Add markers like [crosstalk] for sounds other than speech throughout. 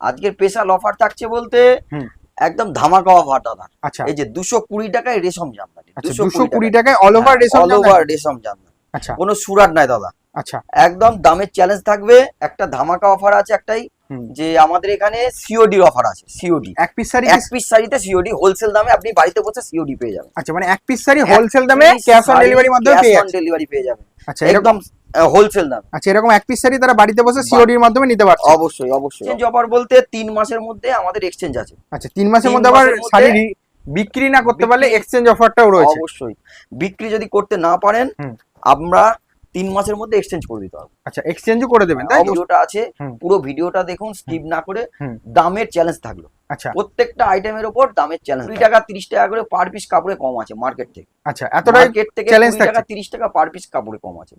আজকের special offer থাকছে বলতে একদম ধামাকা অফার দাদা। আচ্ছা। এই যে দুশো কুড়ি টাকায় রেশম জামদানি আচ্ছা দুশো কুড়ি টাকায়। অল ওভার রেশম অল ওভার রেশম জামদানি। আচ্ছা। কোনো সুরাট নাই দাদা। আচ্ছা। একদম দামের চ্যালেঞ্জ থাকবে একটা ধামাকা অফার আছে একটাই যে আমাদের এখানে সিওডি অফার আছে সিওডি এক পিস শাড়ি এক পিস শাড়িতে সিওডি হোলসেল দামে আপনি বাড়িতে বসে সিওডি পেয়ে যাবেন। আচ্ছা মানে এক পিস শাড়ি হোলসেল দামে ক্যাশ অন ডেলিভারি মাধ্যমে পেয়ে যাচ্ছে ডেলিভারি পেয়ে যাবেন। আচ্ছা একদম হোলসেল দাম। আচ্ছা এরকম এক পিস শাড়ি তারা বাড়িতে বসে সিওডির মাধ্যমে নিতে পারছে। অবশ্যই অবশ্যই। এক্সচেঞ্জ অফার বলতে তিন মাসের মধ্যে আমাদের এক্সচেঞ্জ আছে। আচ্ছা তিন মাসের মধ্যে আবার শাড়ি বিক্রি না করতে পারলে এক্সচেঞ্জ অফারটাও রয়েছে। অবশ্যই। বিক্রি যদি করতে না পারেন আমরা তিন মাসের মধ্যে এক্সচেঞ্জ করে দিতে হবে। আচ্ছা এক্সচেঞ্জও করে দেবেন তাই ভিডিওটা আছে পুরো ভিডিওটা দেখুন স্কিপ না করে দামের চ্যালেঞ্জ থাকল। আচ্ছা। প্রত্যেকটা আইটেমের উপর দামের চ্যালেঞ্জ কুড়ি টাকা তিরিশ টাকা করে পার পিস কাপড়ে কম আছে মার্কেট থেকে। আচ্ছা এতটাই মার্কেট থেকে চ্যালেঞ্জ থাকে 2 টাকা। তিরিশ টাকা পার পিস কাপড়ে কম আছে।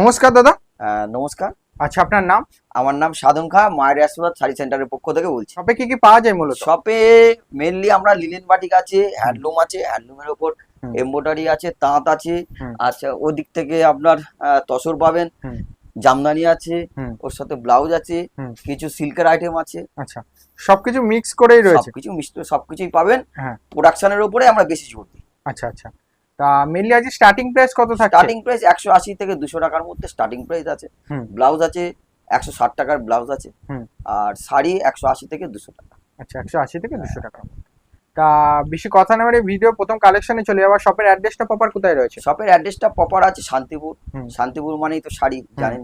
নমস্কার দাদা। নমস্কার। আচ্ছা আপনার নাম? আমার নাম সাধন খা মায়ের আশীর্বাদ শাড়ি সেন্টারের পক্ষ থেকে বলছি। শপে কি কি পাওয়া যায় মূলত? শপে মেনলি আমরা লিলেন বাটিক আছে হ্যান্ডলুম আছে হ্যান্ডলুমের ওপর। এমব্রয়ডারি আছে তাঁত আছে। আচ্ছা ওদিক থেকে আপনার তসর পাবেন জামদানি আছে ওর সাথে ব্লাউজ আছে কিছু সিল্কের আইটেম আছে। আচ্ছা সবকিছু মিক্স করেই রয়েছে? সবকিছু মিশ্র সবকিছুই পাবেন। হ্যাঁ। প্রোডাকশনের উপরে আমরা বেশি জোর দিই। আচ্ছা আচ্ছা। তা মেনলি আজ স্টার্টিং প্রাইস কত থাকে স্টার্টিং প্রাইস একশো আশি থেকে দুশো টাকার মধ্যে স্টার্টিং প্রাইস আছে। ব্লাউজ আছে একশো ষাট টাকার ব্লাউজ আছে। আর শাড়ি একশো আশি থেকে দুশো টাকা। আচ্ছা একশো আশি থেকে দুশো টাকা তা বেশি কথা না মানে ভিডিও প্রথম কালেকশনে চলে যাওয়ার শপের অ্যাড্রেসটা প্রপার কোথায় রয়েছে? শপের অ্যাড্রেসটা প্রপার আছে শান্তিপুর। শান্তিপুর মানেই তো শাড়ি জানেন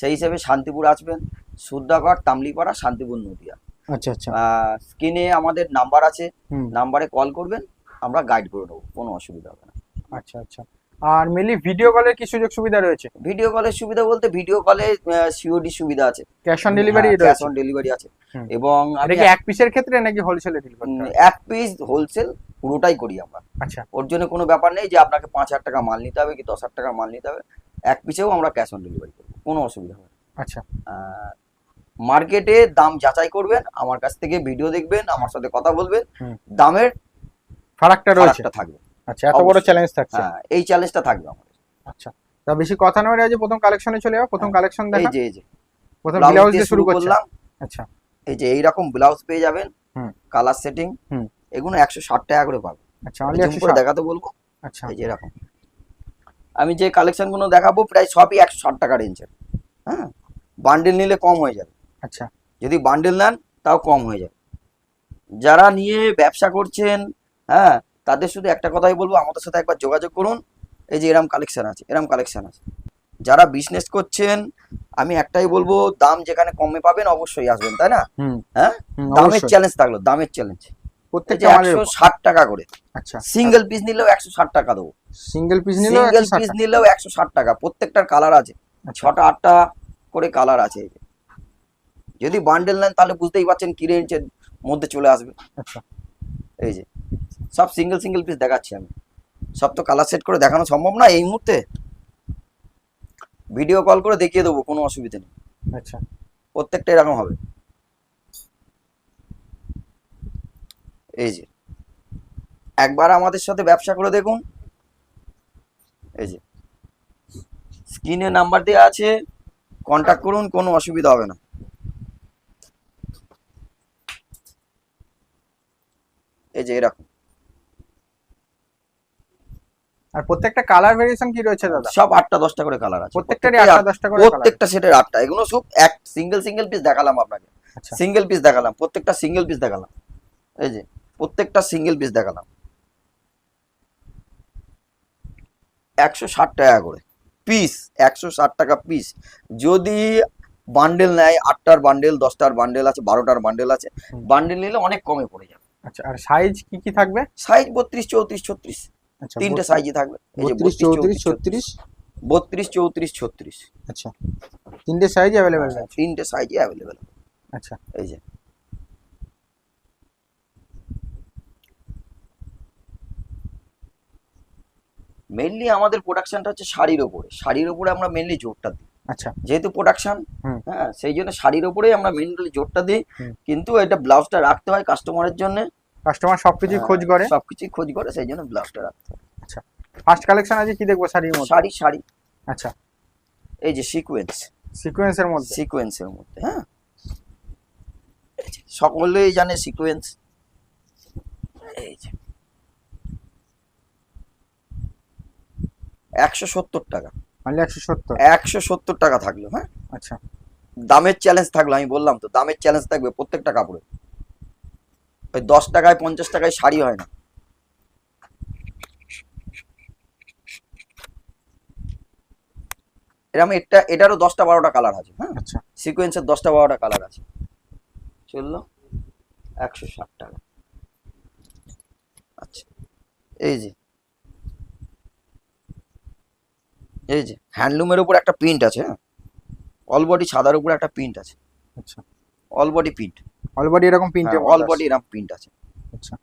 সেই হিসেবে শান্তিপুর আসবেন। সুদ্দাগড় তামলিপাড়া শান্তিপুর নদিয়া। আচ্ছা আচ্ছা। স্ক্রিনে আমাদের নাম্বার আছে। নাম্বারে কল করবেন আমরা গাইড করে দেবো কোনো অসুবিধা হবে না। আচ্ছা আচ্ছা। আর মেনলি ভিডিও কলের কি সুযোগ সুবিধা রয়েছে? ভিডিও কলের সুবিধা বলতে ভিডিও কলে সিওডি সুবিধা আছে। Cash on delivery cash on delivery আছে। এবং আমি কি এক পিসের ক্ষেত্রে নাকি হোলসেলে ডিল হবে? এক পিস হোলসেল পুরোটাই করি আমরা। আচ্ছা। ওর জন্য কোনো ব্যাপার নেই যে আপনাকে পাঁচ হাজার টাকা মাল নিতে হবে কি দশ হাজার টাকা মাল নিতে হবে। এক পিসেও আমরা ক্যাশ অন ডেলিভারি করব কোনো অসুবিধা হবে আচ্ছা। মার্কেটে দাম যাচাই করবেন আমার কাছ থেকে ভিডিও দেখবেন আমার সাথে কথা বলবেন। দামের ফারাকটা রয়েছে। থাকবে। আচ্ছা এত বড় চ্যালেঞ্জ থাকছে। হ্যাঁ এই চ্যালেঞ্জটা থাকবে আমাদের। আচ্ছা তা বেশি কথা নয় আজ প্রথম কালেকশনে চলে যাও প্রথম হ্যাঁ। কালেকশন এই যে এই যে। প্রথম ব্লাউজ দিয়ে শুরু করলাম। আচ্ছা। এই যে এইরকম ব্লাউজ পেয়ে যাবেন। হুম। কালার সেটিং হুম। এগুলো একশো ষাট টাকা করে পাবেন আচ্ছা। দেখাতে বলব। আচ্ছা। এই যে এরকম। আমি যে কালেকশনগুলো দেখাবো প্রায় সবই একশো ষাট টাকা রেঞ্জের হ্যাঁ? বান্ডেল নিলে কম হয়ে যাবে। আচ্ছা। যদি বান্ডেল নেন তাও কম হয়ে যাবে। যারা নিয়ে ব্যবসা করছেন হ্যাঁ তাদের শুধু একটা কথাই বলব আমাদের সাথে একবার যোগাযোগ করুন। এই যে এরম কালেকশন আছে এরম কালেকশন আছে। যারা বিজনেস করছেন আমি একটাই বলব দাম যেখানে কমে পাবেন অবশ্যই আসবেন তাই না? হ্যাঁ? দামের চ্যালেঞ্জ থাকল দামের চ্যালেঞ্জ প্রত্যেকটা একশো ষাট টাকা করে। আচ্ছা। সিঙ্গেল পিস নিলেও একশো ষাট টাকা দেবো। সিঙ্গেল পিস নিলেও সিঙ্গেল একশো ষাট পিস টাকা। নিলেও একশো ষাট টাকা প্রত্যেকটার কালার আছে। আচ্ছা। ছটা আটটা করে কালার আছে। যদি বান্ডেল নেন তাহলে বুঝতেই পারছেন কি রেঞ্জের মধ্যে চলে আসবে। আচ্ছা। এই যে। সব সিঙ্গেল সিঙ্গেল পিস দেখাচ্ছি আমি। সব তো কালার সেট করে দেখানো সম্ভব না এই মুহূর্তে। ভিডিও কল করে দেখিয়ে দেবো কোনো অসুবিধা নেই। আচ্ছা। প্রত্যেকটা এরকম হবে। এই যে। একবার আমাদের সাথে ব্যবসা করে দেখুন। এই যে। স্ক্রিনে নাম্বার দেওয়া আছে। কন্ট্যাক্ট করুন কোনো অসুবিধা হবে না। এই যে এরকম। আর প্রত্যেকটা কালার ভেরিয়েশন কি রয়েছে দাদা? সব আটটা দশটা করে কালার আছে। প্রত্যেকটারই আটটা দশটা করে প্রত্যেকটা সেটের আটটা। এগুলো সব এক সিঙ্গেল সিঙ্গেল পিস দেখালাম আপনাকে। আচ্ছা। সিঙ্গেল পিস দেখালাম। প্রত্যেকটা সিঙ্গেল পিস দেখালাম। এই যে প্রত্যেকটা সিঙ্গেল পিস দেখালাম। একশো ষাট টাকা করে। পিস একশো ষাট টাকা পিস যদি বান্ডেল নেয় আটটার বান্ডেল দশটার বান্ডেল আছে বারোটার বান্ডেল আছে বান্ডেল নিলে অনেক কমে পড়ে যাবে। আচ্ছা আর সাইজ কি কি থাকবে? সাইজ বত্রিশ চৌত্রিশ ছত্রিশ। আচ্ছা তিনটে সাইজই থাকবে। এই যে বত্রিশ চৌত্রিশ ছত্রিশ? বত্রিশ চৌত্রিশ ছত্রিশ। আচ্ছা। তিনটে সাইজ অ্যাভেলেবেল আছে তিনটে সাইজই অ্যাভেলেবেল আচ্ছা। এই যে। মেনলি আমাদের প্রোডাকশনটা হচ্ছে শাড়ির ওপরে। শাড়ির ওপরে আমরা মেনলি জোরটা দিই। আচ্ছা। যেহেতু প্রোডাকশন হ্যাঁ সেই জন্য শাড়ির ওপরেই আমরা মেনলি জোরটা দিই। কিন্তু এটা ব্লাউজটা রাখতে হয় কাস্টমারের জন্য। কাস্টমার সবকিছু খোঁজ করে? সবকিছু খোঁজ করে সেই জন্য ব্লাউজটা রাখতে হয় ফার্স্ট কালেকশন আছে কি দেখব শাড়ির মধ্যে? শাড়ি শাড়ি। আচ্ছা। এই যে সিকোয়েন্স সিকোয়েন্সের মধ্যে? সিকোয়েন্সের মধ্যে হ্যাঁ। সকলেই জানে সিকোয়েন্স এই যে। একশো সত্তর টাকা। অনলি একশো সত্তর? একশো সত্তর টাকা থাকল হ্যাঁ। আচ্ছা। দামের চ্যালেঞ্জ থাকল আমি বললাম তো দামের চ্যালেঞ্জ থাকবে প্রত্যেকটা কাপড়ে। ওই দশ টাকায় পঞ্চাশ টাকায় শাড়ি হয় না। এরকম এটা এটারও দশটা বারোটা কালার আছে হ্যাঁ? আচ্ছা। সিকোয়েন্সের দশটা বারোটা কালার আছে। চলল? একশো ষাট টাকা। আচ্ছা এই যে। এই যে হ্যান্ডলুমের উপর একটা প্রিন্ট আছে হ্যাঁ? অল বডি সাদার উপর একটা প্রিন্ট আছে। আচ্ছা। All body print all body এরকম প্রিন্টে অল বডি এরকম প্রিন্ট আছে। আচ্ছা।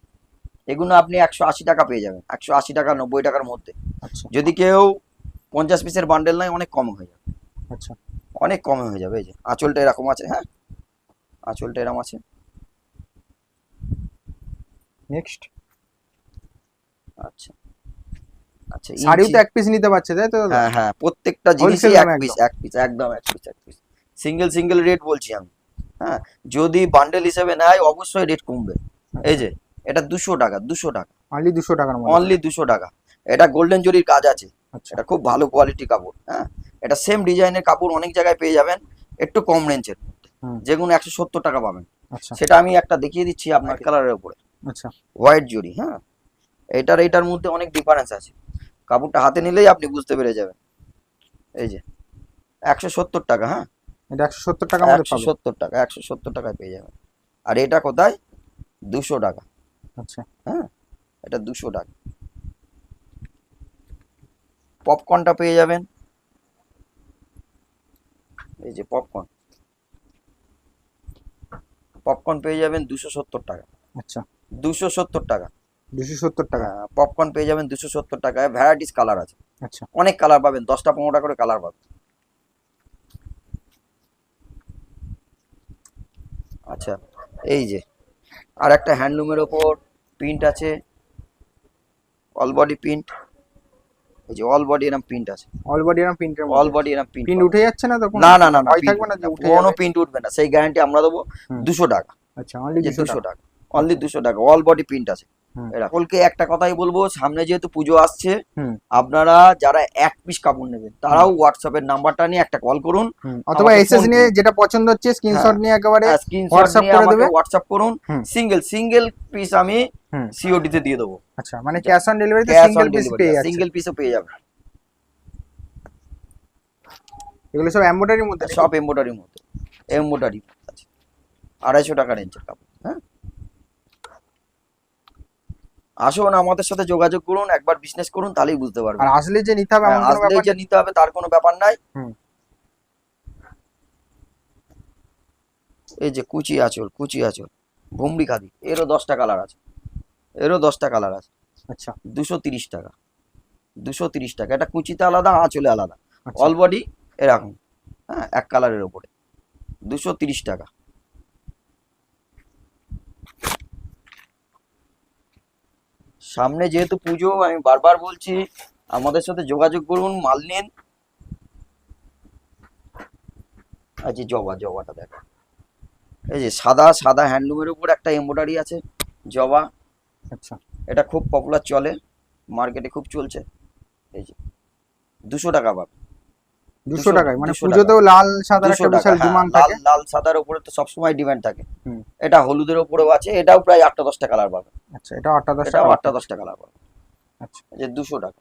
এগুলো আপনি একশো আশি টাকা পেয়ে যাবেন। একশো আশি টাকা নব্বই টাকার মধ্যে। আচ্ছা। যদি কেউ পঞ্চাশ পিসের বান্ডেল নেয় অনেক কম হয়ে যাবে। আচ্ছা। অনেক কমে হয়ে যাবে এই যে। আঁচলটা এরকম আছে হ্যাঁ? আঁচলটা এরকম আছে। নেক্সট আচ্ছা। আচ্ছা শাড়িও তো এক পিস নিতে পারছে তাই তো হ্যাঁ হ্যাঁ প্রত্যেকটা জিনিসই এক পিস এক পিস একদম এক পিস এক পিস সিঙ্গেল সিঙ্গেল রেট বলছি আমি। হ্যাঁ? যদি বান্ডেল হিসেবে নেয় অবশ্যই রেট কমবে। এই যে এটা দুশো টাকা দুশো টাকা। অনলি দুশো টাকা অনলি দুশো টাকা। এটা গোল্ডেন জরির কাজ আছে। আচ্ছা। এটা খুব ভালো কোয়ালিটি কাপড় হ্যাঁ? এটা সেম ডিজাইনের কাপড় অনেক জায়গায় পেয়ে যাবেন একটু কম রেঞ্জের। যেগুলো একশো সত্তর টাকা পাবেন। আচ্ছা। সেটা আমি একটা দেখিয়ে দিচ্ছি আপনার কালারের উপরে। আচ্ছা। হোয়াইট জরি হ্যাঁ? এটার এটার মধ্যে অনেক ডিফারেন্স আছে। কাপড়টা হাতে নিলেই আপনি বুঝতে পেরে যাবেন। এই যে একশো সত্তর টাকা হ্যাঁ? এটা একশো সত্তর টাকার মধ্যে পাবে। সত্তর টাকা একশো সত্তর টাকায় পেয়ে যাবেন আর এটা কোথায়? দুশো টাকা। আচ্ছা। হ্যাঁ এটা দুশো টাকা। পপকর্নটা পেয়ে যাবেন। এই যে পপকর্ন। পপকর্ন পেয়ে যাবেন দুশো সত্তর টাকা। আচ্ছা। দুশো সত্তর টাকা। দুশো সত্তর টাকা। পপকর্ন পেয়ে যাবেন দুশো সত্তর টাকায়। ভ্যারাইটিস কালার আছে। আচ্ছা। অনেক কালার পাবেন দশটা পনেরোটা করে কালার পাবেন। আচ্ছা এই যে আর একটা হ্যান্ডলুমের ওপর প্রিন্ট আছে অল বডি প্রিন্ট এই যে অল বডি এরকম প্রিন্ট আছে। অল বডি এরকম প্রিন্ট অল বডি এরকম প্রিন্ট প্রিন্ট উঠে যাচ্ছে না তখন? না না না ভয় থাকবে না যে উঠে কোনো প্রিন্ট উঠবে না। সেই গ্যারান্টি আমরা দেবো। দুশো টাকা। আচ্ছা অনলি দুশো টাকা। অনলি দুশো টাকা। অল বডি প্রিন্ট আছে। সকলকে একটা কথাই বলব সামনে যেহেতু পুজো আসছে আপনারা যারা এক পিস কাপড় নেবেন তারাও হোয়াটসঅ্যাপের নাম্বারটা নিয়ে একটা কল করুন। অথবা এসএস নিয়ে যেটা পছন্দ হচ্ছে স্ক্রিনশট হ্যাঁ। নিয়ে একেবারে হোয়াটসঅ্যাপ করে দেবে? হোয়াটসঅ্যাপ করুন। সিঙ্গেল সিঙ্গেল পিস আমি সিওডি তে দিয়ে দেবো। আচ্ছা মানে ক্যাশ অন ডেলিভারিতে সিঙ্গেল পিস পেয়ে যাচ্ছে। সিঙ্গেল পিসও পেয়ে যাবে। এগুলো সব এমব্রয়ডারির মধ্যে সব এমব্রয়ডারির মধ্যে। এমব্রয়ডারি আড়াইশো টাকা রেঞ্জের কাপড় হ্যাঁ? আসুন আমাদের সাথে যোগাযোগ করুন একবার বিজনেস করুন তাহলেই বুঝতে পারবেন। আর আসলে যে নিতে হবে হ্যাঁ, ব্যাপার যে নিতে হবে তার কোনো ব্যাপার নাই। এই যে কুচি আঁচল কুচি আঁচল ভুমরি খাদি এরও দশটা কালার আছে। এরও দশটা কালার আছে। আচ্ছা। দুশো তিরিশ টাকা দুশো তিরিশ টাকা। এটা কুচিতে আলাদা আঁচলে আলাদা। আচ্ছা। অল বডি এরকম। হ্যাঁ এক কালারের ওপরে দুশো তিরিশ টাকা। সামনে যেহেতু পুজো আমি বারবার বলছি আমাদের সাথে যোগাযোগ করুন মাল নিন। আচ্ছা জবা জবাটা দেখ। এই যে সাদা সাদা হ্যান্ডলুমের উপর একটা এমব্রয়ডারি আছে জবা। আচ্ছা। এটা খুব পপুলার চলে মার্কেটে খুব চলছে। এই যে দুশো টাকা পাবে দুশো টাকায় মানে পুজোতেও লাল সাদা দুশো একটা বিশাল হ্যাঁ, ডিমান্ড থাকে। লাল সাদার উপরে তো সবসময় ডিমান্ড থাকে। এটা হলুদের উপরেও আছে এটাও প্রায় আটটা দশটা কালার পাবে। আচ্ছা এটা আটটা দশ এটাও টাকা আটটা দশটা কালার পাবে। আচ্ছা। যে দুশো টাকা।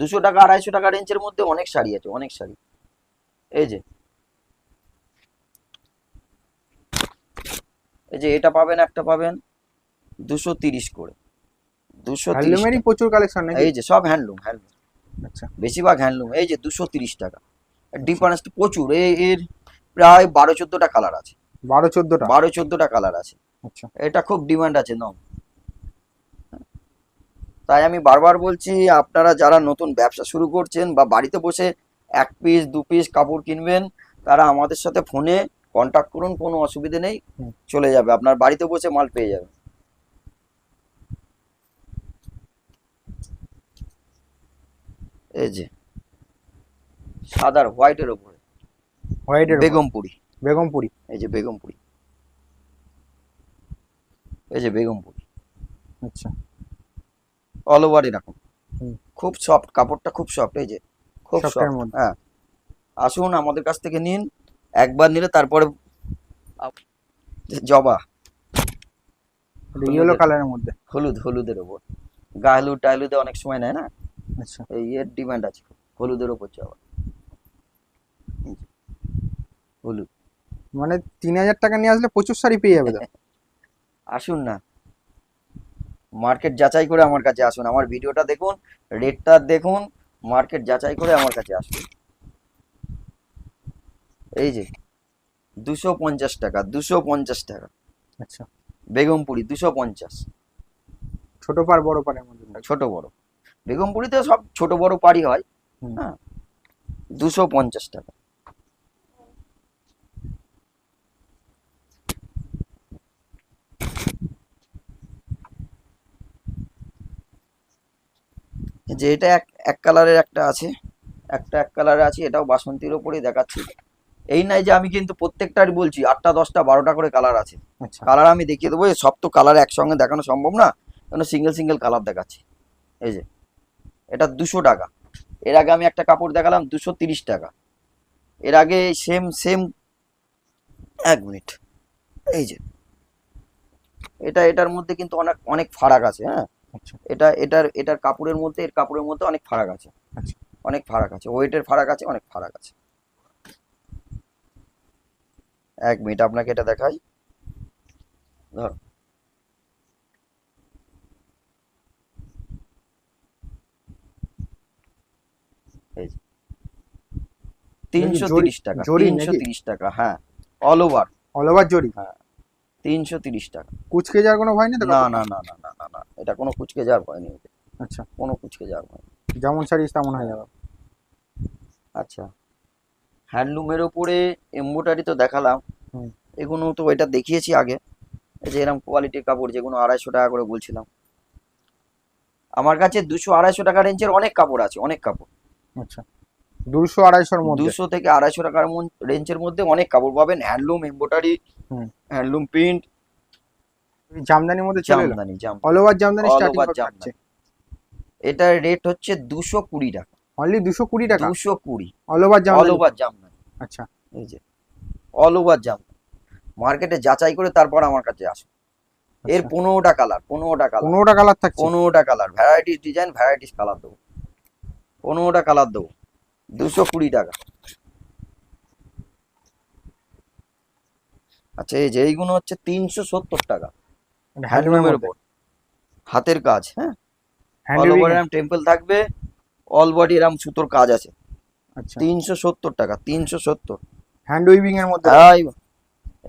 দুশো টাকা আড়াইশো টাকা রেঞ্জের মধ্যে অনেক শাড়ি আছে অনেক শাড়ি। এই যে। এই যে এটা পাবেন একটা পাবেন দুশো তিরিশ করে। দুশো তিরিশ প্রচুর কালেকশন এই যে সব হ্যান্ডলুম হ্যান্ডলুম আচ্ছা। বেশিরভাগ হ্যান্ডলুম এই যে দুশো তিরিশ টাকা। ডিফারেন্স প্রচুর এই এর প্রায় বারো চোদ্দটা কালার আছে। বারো চোদ্দটা বারো চোদ্দটা কালার আছে। আচ্ছা। এটা খুব ডিমান্ড আছে নাও তাই আমি বারবার বলছি আপনারা যারা নতুন ব্যবসা শুরু করছেন বা বাড়িতে বসে এক পিস দু পিস কাপড় কিনবেন তারা আমাদের সাথে ফোনে কন্ট্যাক্ট করুন কোনো অসুবিধে নেই চলে যাবে। আপনার বাড়িতে বসে মাল পেয়ে যাবে এই যে সাদার হোয়াইটের ওপরে হোয়াইটের বেগমপুরি। বেগমপুরি। এই যে বেগমপুরি। এই যে বেগমপুরি। আচ্ছা। অল ওভার এরকম খুব সফট কাপড়টা খুব সফট এই যে। খুব সফট হ্যাঁ। আসুন আমাদের কাছ থেকে নিন। একবার নিলে তারপরে জবা। ইয়েলো কালারের মধ্যে। হলুদ হলুদের ওপর গা হলুদ টাইলুদে অনেক সময় নেয় না? আচ্ছা। এই এর ডিমান্ড আছে হলুদের ওপর জবা এই যে, হলুদ। মানে তিন হাজার টাকা নিয়ে আসলে প্রচুর শাড়ি পেয়ে যাবে [laughs] আসুন না। মার্কেট যাচাই করে আমার কাছে আসুন। আমার ভিডিওটা দেখুন রেটটা দেখুন মার্কেট যাচাই করে আমার কাছে আসুন। এই যে দুশো পঞ্চাশ টাকা দুশো পঞ্চাশ টাকা। আচ্ছা। বেগমপুরি দুশো পঞ্চাশ। ছোট পার বড় পারের মধ্যে। ছোট বড়। বেগমপুরিতে সব ছোট বড় পাড়ি হয় হ্যাঁ। দুশো পঞ্চাশ টাকা। যে এটা এক এক কালারের একটা আছে একটা এক কালারে আছে এটাও বাসন্তীর ওপরেই দেখাচ্ছি। এই নাই যে আমি কিন্তু প্রত্যেকটারই বলছি আটটা দশটা বারোটা করে কালার আছে। আচ্ছা। কালার আমি দেখিয়ে দেবো সব তো কালার একসঙ্গে দেখানো সম্ভব না কেন সিঙ্গেল সিঙ্গেল কালার দেখাচ্ছি। এই যে। এটা দুশো টাকা। এর আগে আমি একটা কাপড় দেখালাম দুশো তিরিশ টাকা। এর আগে সেম সেম এক মিনিট। এই যে এটা এটার মধ্যে কিন্তু অনেক অনেক ফারাক আছে হ্যাঁ? আচ্ছা। এটা এটার এটার কাপড়ের মধ্যে এর কাপড়ের মধ্যে অনেক ফারাক আছে। আচ্ছা। অনেক ফারাক আছে। ওয়েটের ফারাক আছে অনেক ফারাক আছে। এক মিনিট আপনাকে এটা দেখাই। ধর। 330 টাকা 330 টাকা হ্যাঁ অল ওভার অল ওভার জরি? হ্যাঁ 330 টাকা। কুচকে যাওয়ার কোনো ভয় নেই তো না না না না না এটা কোনো কুচকে যাওয়ার ভয় নেই আচ্ছা। কোনো কুচকে যাওয়ার ভয় যেমন সারিস তেমন হয়ে যাবে। আচ্ছা। হ্যান্ডলুমের ওপরে এমব্রয়ডারি তো দেখালাম। এগুলো তো এটা দেখিয়েছি আগে। যে এরকম কোয়ালিটির কাপড় যেগুলো আড়াইশো টাকা করে বলছিলাম। আমার কাছে দুশো আড়াইশো টাকা রেঞ্জের অনেক কাপড় আছে অনেক কাপড়। আচ্ছা। দুশো আড়াইশোর মধ্যে। দুশো থেকে আড়াইশো টাকার রেঞ্জের মধ্যে অনেক কাপড় পাবেন। Handloom embroidery. হ্যান্ডলুম প্রিন্ট জামদানির মধ্যে jamdani all over jamdani starting jamdani. এটার রেট হচ্ছে দুশো কুড়ি টাকা। অনলি দুশো কুড়ি টাকা? দুশো কুড়ি। All over all over jamdani. আচ্ছা। এই যে অল ওভার জাম মার্কেটে যাচাই করে তারপর আমার কাছে আসুন। এর আচ্ছা। পনেরোটা কালার পনেরোটা কালার পনেরোটা কালার থাকছে? পনেরোটা colour varieties design varieties colour দেবো। পনেরোটা কালার দেবো। দুশো কুড়ি টাকা। আচ্ছা এই যে এইগুলো হচ্ছে তিনশো সত্তর টাকা। হ্যান্ডলুমের উপর। হাতের কাজ হ্যাঁ? অল ওভার এরম টেম্পল থাকবে অল বডি এরম সুতোর কাজ আছে। আচ্ছা। তিনশো সত্তর টাকা তিনশো সত্তর। হ্যান্ড উইভিং এর মধ্যে? এই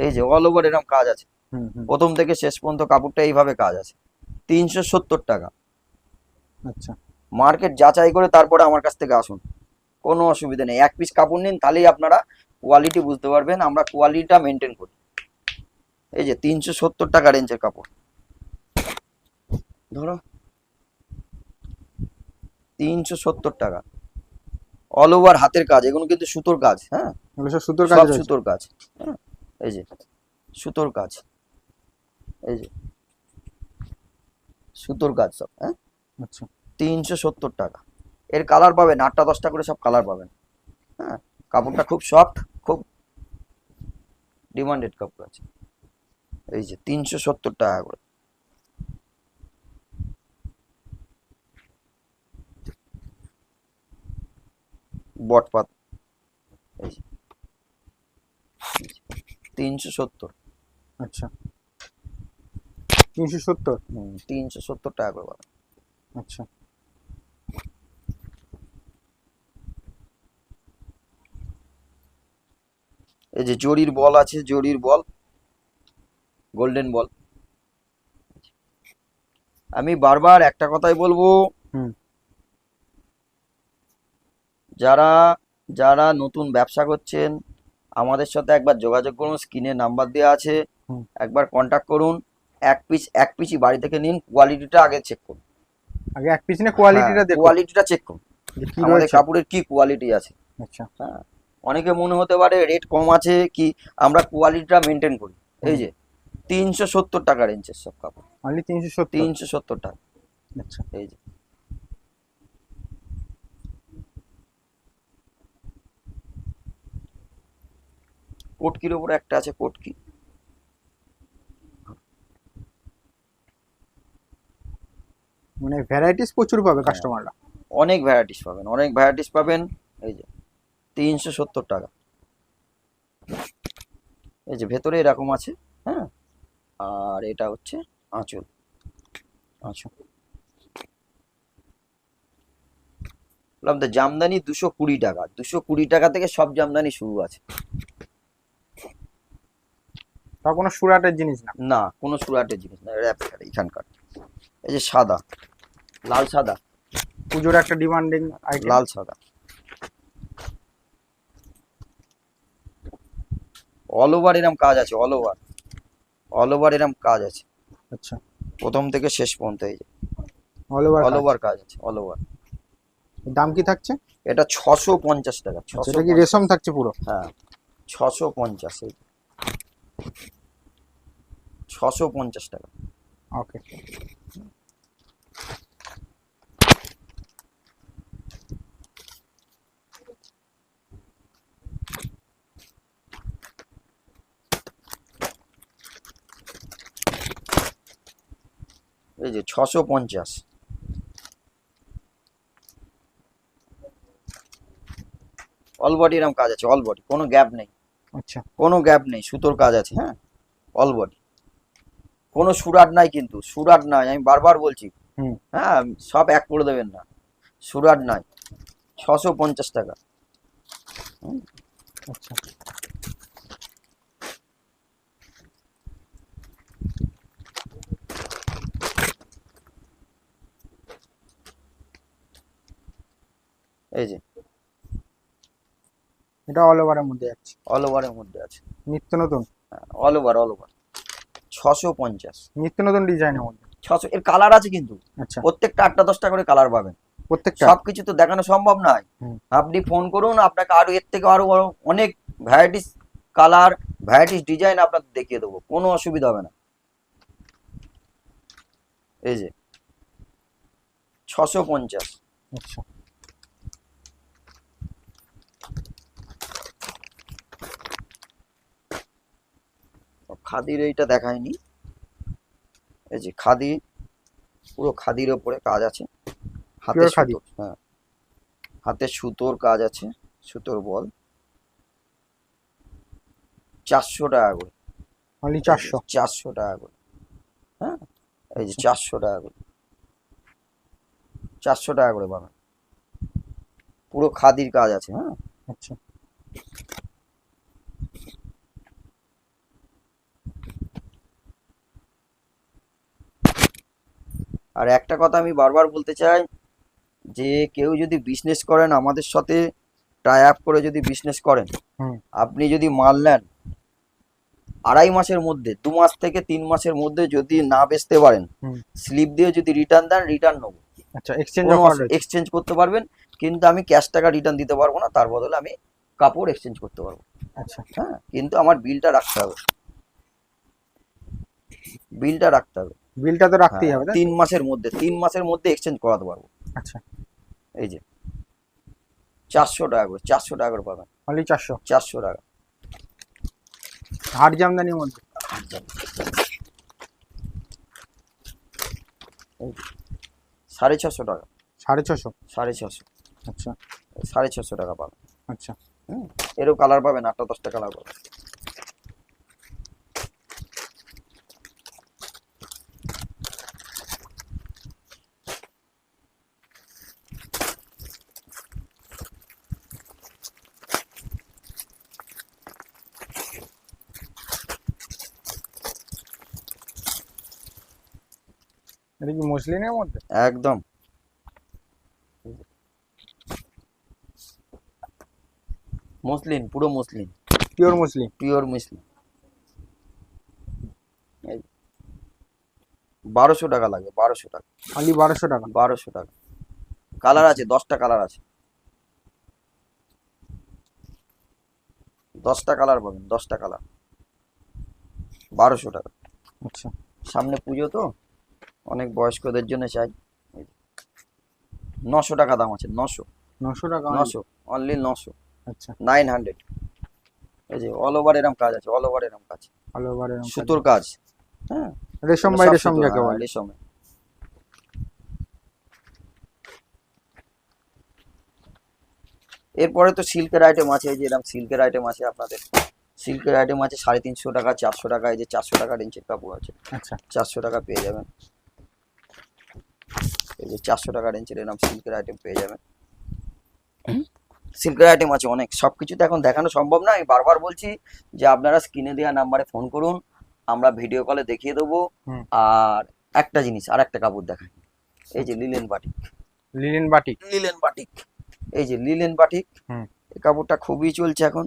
এই যে অল ওভার এরম কাজ আছে। প্রথম থেকে শেষ পর্যন্ত কাপড়টা এইভাবে কাজ আছে। তিনশো সত্তর টাকা। আচ্ছা। মার্কেট যাচাই করে তারপরে আমার কাছ থেকে আসুন। কোনো অসুবিধা নেই। এক পিস কাপড় নিন তাহলেই আপনারা কোয়ালিটি বুঝতে পারবেন আমরা কোয়ালিটিটা মেনটেন করি। এই যে তিনশো সত্তর টাকা রেঞ্জের কাপড়। ধরো। তিনশো সত্তর টাকা। অল ওভার হাতের কাজ এগুলো কিন্তু সুতোর কাজ হ্যাঁ? সুতোর কাজ সুতোর কাজ হ্যাঁ? এই যে সুতোর কাজ। এই যে সুতোর কাজ সব হ্যাঁ? আচ্ছা। তিনশো সত্তর টাকা। এর কালার পাবেন আটটা দশটা করে সব কালার পাবেন। হ্যাঁ কাপড়টা খুব সফট খুব ডিমান্ডেড কাপড় আছে। এই যে তিনশো সত্তর টাকা করে। বটপাত এই যে তিনশো সত্তর। আচ্ছা। তিনশো সত্তর? তিনশো সত্তর টাকা করে পাবেন আচ্ছা। এই যে জরির বল আছে জরির বল গোল্ডেন বল। আমি বারবার একটা কথাই বলব যারা যারা নতুন ব্যবসা করছেন আমাদের সাথে একবার যোগাযোগ করুন স্ক্রিনে নাম্বার দেওয়া আছে একবার কন্ট্যাক্ট করুন এক পিস এক পিসই বাড়ি থেকে নিন কোয়ালিটিটা আগে চেক করুন। আগে এক পিছনে কোয়ালিটিটা দেখো কোয়ালিটিটা চেক করুন। আমাদের কাপড়ের কি কোয়ালিটি আছে। আচ্ছা। হ্যাঁ। অনেকে মনে হতে পারে রেট কম আছে কি? আমরা কোয়ালিটিটা মেনটেন করি। এই যে তিনশো সত্তর টাকা রেঞ্জের সব কাপড়। অনলি তিনশো সত্তর? তিনশো সত্তর টাকা। আচ্ছা। এই যে। কোটকির ওপরে একটা আছে কোটকি। মানে ভ্যারাইটিস প্রচুর পাবে হ্যাঁ। কাস্টমাররা অনেক ভ্যারাইটিস পাবেন অনেক ভ্যারাইটিস পাবেন। এই যে। তিনশো সত্তর টাকা। এই যে ভেতরে এরকম আছে হ্যাঁ? আর এটা হচ্ছে আঁচল। আঁচল। তো জামদানি দুশো কুড়ি টাকা। দুশো কুড়ি টাকা থেকে সব জামদানি শুরু আছে। তা কোনো সুরাটের জিনিস না? না কোনো সুরাটের জিনিস না। র্যাপ এখানকার। এই যে সাদা লাল সাদা। পুজোর একটা ডিমান্ডিং লাল সাদা। অল ওভার এরম কাজ আছে অল ওভার অল ওভার এরম কাজ আছে। আচ্ছা। প্রথম থেকে শেষ পর্যন্ত এই যে। অল ওভার অল ওভার কাজ আছে অল ওভার দাম কি থাকছে? এটা ছশো পঞ্চাশ টাকা আচ্ছা, ছশো এটা কি রেশম থাকছে পুরো? হ্যাঁ ছশো পঞ্চাশ এই। ছশো পঞ্চাশ টাকা। ওকে যে ছশো পঞ্চাশ। অল বডি এরম কাজ আছে অল বডি কোনো গ্যাপ নেই। আচ্ছা। কোনো গ্যাপ নেই সুতোর কাজ আছে হ্যাঁ? অল বডি কোনো সুরাট নাই কিন্তু সুরাট নাই আমি বারবার বলছি। হ্যাঁ সব এক করে দেবেন না সুরাট নাই ছশো পঞ্চাশ টাকা। আচ্ছা। এই যে। এটা অল ওভারের মধ্যে যাচ্ছে অল ওভারের মধ্যে আছে। নিত্য নতুন? অল ওভার অল ওভার ছশো পঞ্চাশ। নিত্য নতুন ডিজাইনের মধ্যে? ছশো এর কালার আছে কিন্তু। আচ্ছা। প্রত্যেকটা আটটা দশটা করে কালার পাবেন। প্রত্যেকটা? সবকিছু তো দেখানো সম্ভব নয়। আপনি ফোন করুন আপনাকে আরও এর থেকে আরও আরও অনেক ভ্যারাইটিস কালার ভ্যারাইটিস ডিজাইন আপনাকে দেখিয়ে দেবো। কোনো অসুবিধা হবে না। এই যে। ছশো পঞ্চাশ। আচ্ছা। খাদির এইটা দেখায়নি। এই যে খাদি পুরো খাদির ওপরে কাজ আছে। হাতে? সুতোর হ্যাঁ। হাতে সুতোর কাজ আছে সুতোর বল। চারশো টাকা করে। অনলি চারশো? চারশো টাকা করে। হ্যাঁ? এই যে চারশো টাকা করে। চারশো টাকা করে পাবেন পুরো খাদির কাজ আছে হ্যাঁ? আচ্ছা। আর একটা কথা আমি বারবার বলতে চাই যে কেউ যদি বিজনেস করেন আমাদের সাথে টাই আপ করে যদি বিজনেস করেন আপনি যদি মাল নেন আড়াই মাসের মধ্যে দু মাস থেকে তিন মাসের মধ্যে যদি না বেচতে পারেন স্লিপ দিয়ে যদি রিটার্ন দেন রিটার্ন নেব। আচ্ছা এক্সচেঞ্জ এক্সচেঞ্জ করতে পারবেন কিন্তু আমি ক্যাশ টাকা রিটার্ন দিতে পারব না তার বদলে আমি কাপড় এক্সচেঞ্জ করতে পারব। আচ্ছা। হ্যাঁ কিন্তু আমার বিলটা রাখতে হবে। বিলটা রাখতে হবে। বিলটা তো রাখতেই হ্যাঁ, হবে তিন মাসের মধ্যে তিন মাসের মধ্যে এক্সচেঞ্জ করাতে পারব। আচ্ছা। এই যে। চারশো টাকা করে চারশো টাকা করে পাবেন। অনলি চারশো? চারশো টাকা। হাট জামদানির মধ্যে? সাড়ে ছশো টাকা। সাড়ে ছশো? সাড়ে ছশো। আচ্ছা। সাড়ে ছশো টাকা পাবেন। আচ্ছা। হুম এরও কালার পাবেন আটটা দশটা কালার পাবেন এটা কি মসলিনের মধ্যে? একদম। মুসলিম পুরো মুসলিম। Pure Muslim? Pure Muslim. বারোশো টাকা লাগে বারোশো টাকা। খালি বারোশো টাকা? বারোশো টাকা। কালার আছে দশটা কালার আছে। দশটা কালার পাবেন দশটা কালার। বারোশো টাকা। আচ্ছা। সামনে পুজো তো? অনেক বয়স্কদের জন্য চাই। নশো টাকা দাম আছে নশো। নশো টাকা নশো অনলি নশো। আচ্ছা। নাইন হান্ড্রেড এই যে অল ওভার এরম কাজ আছে অল ওভার এরম কাজ। ভালো এবার এরকম সুতোর কাজ। হ্যাঁ। রেশম বাই রেশম যাকে হ্যাঁ, বলে। রেশমে। এরপরে তো সিল্কের আইটেম আছে এই যে এরকম সিল্কের আইটেম আছে আপনাদের। সিল্কের আইটেম আছে সাড়ে তিনশো টাকা চারশো টাকা এই যে চারশো টাকা রেঞ্জের কাপড় আছে। আচ্ছা। চারশো টাকা পেয়ে যাবেন। এই যে চারশো টাকা রেঞ্জের এরকম সিল্কের আইটেম পেয়ে যাবেন। সিল্কের আইটেম আছে অনেক সব কিছু তো এখন দেখানো সম্ভব না। আমি বারবার বলছি যে আপনারা স্ক্রিনে দেওয়া নাম্বারে ফোন করুন আমরা ভিডিও কলে দেখিয়ে দেবো। আর একটা জিনিস আর একটা কাপড় দেখাই। এই যে linen batik linen batik linen batik এই যে লিলেন বাটিক হুম। এই কাপড়টা খুবই চলছে এখন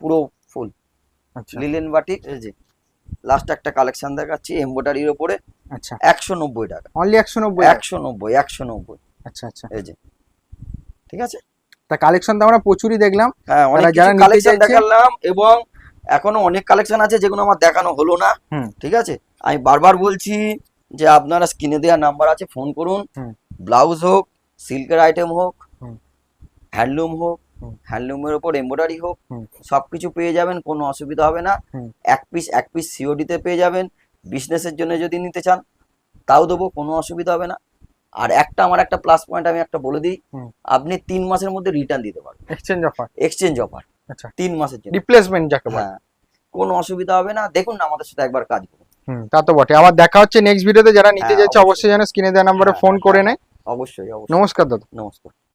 পুরো ফুল আচ্ছা। লিলেন বাটিক এই যে লাস্ট একটা কালেকশন দেখাচ্ছি এমব্রয়ডারির ওপরে। আচ্ছা। একশো নব্বই টাকা। অনলি একশো নব্বই? একশো নব্বই একশো নব্বই। আচ্ছা আচ্ছা। এই যে। ঠিক আছে? তা কালেকশন তো আমরা প্রচুরই দেখলাম। হ্যাঁ অনেক যারা কালেকশন দেখালাম এবং এখনও অনেক কালেকশন আছে যেগুলো আমার দেখানো হলো না। ঠিক আছে? আমি বারবার বলছি যে আপনারা স্ক্রিনে দেওয়া নাম্বার আছে ফোন করুন। ব্লাউজ হোক সিল্কের আইটেম হোক হ্যান্ডলুম হোক হ্যান্ডলুমের ওপর এমব্রয়ডারি হোক। সবকিছু পেয়ে যাবেন কোনো অসুবিধা হবে না। এক পিস এক পিস সিওডিতে পেয়ে যাবেন। বিজনেসের জন্য যদি নিতে চান তাও দেবো কোনো অসুবিধা হবে না। আর একটা আমার একটা প্লাস পয়েন্ট আমি একটা বলে দিই আপনি তিন মাসের মধ্যে রিটার্ন দিতে পারবেন। এক্সচেঞ্জ অফার এক্সচেঞ্জ অফার আচ্ছা। তিন মাসের জন্য। রিপ্লেসমেন্ট যাকে হ্যাঁ। কোনো অসুবিধা হবে না। দেখুন না আমাদের সাথে একবার কাজ করুন। হুম তা তো বটে। আবার দেখা হচ্ছে নেক্সট ভিডিওতে যারা নিতে হ্যাঁ, যাচ্ছে অবশ্যই। অবশ্যই যেন স্ক্রিনে দেওয়া নাম্বারে হ্যাঁ, ফোন হ্যাঁ, করে নেয়। অবশ্যই অবশ্যই। নমস্কার দাদা। নমস্কার।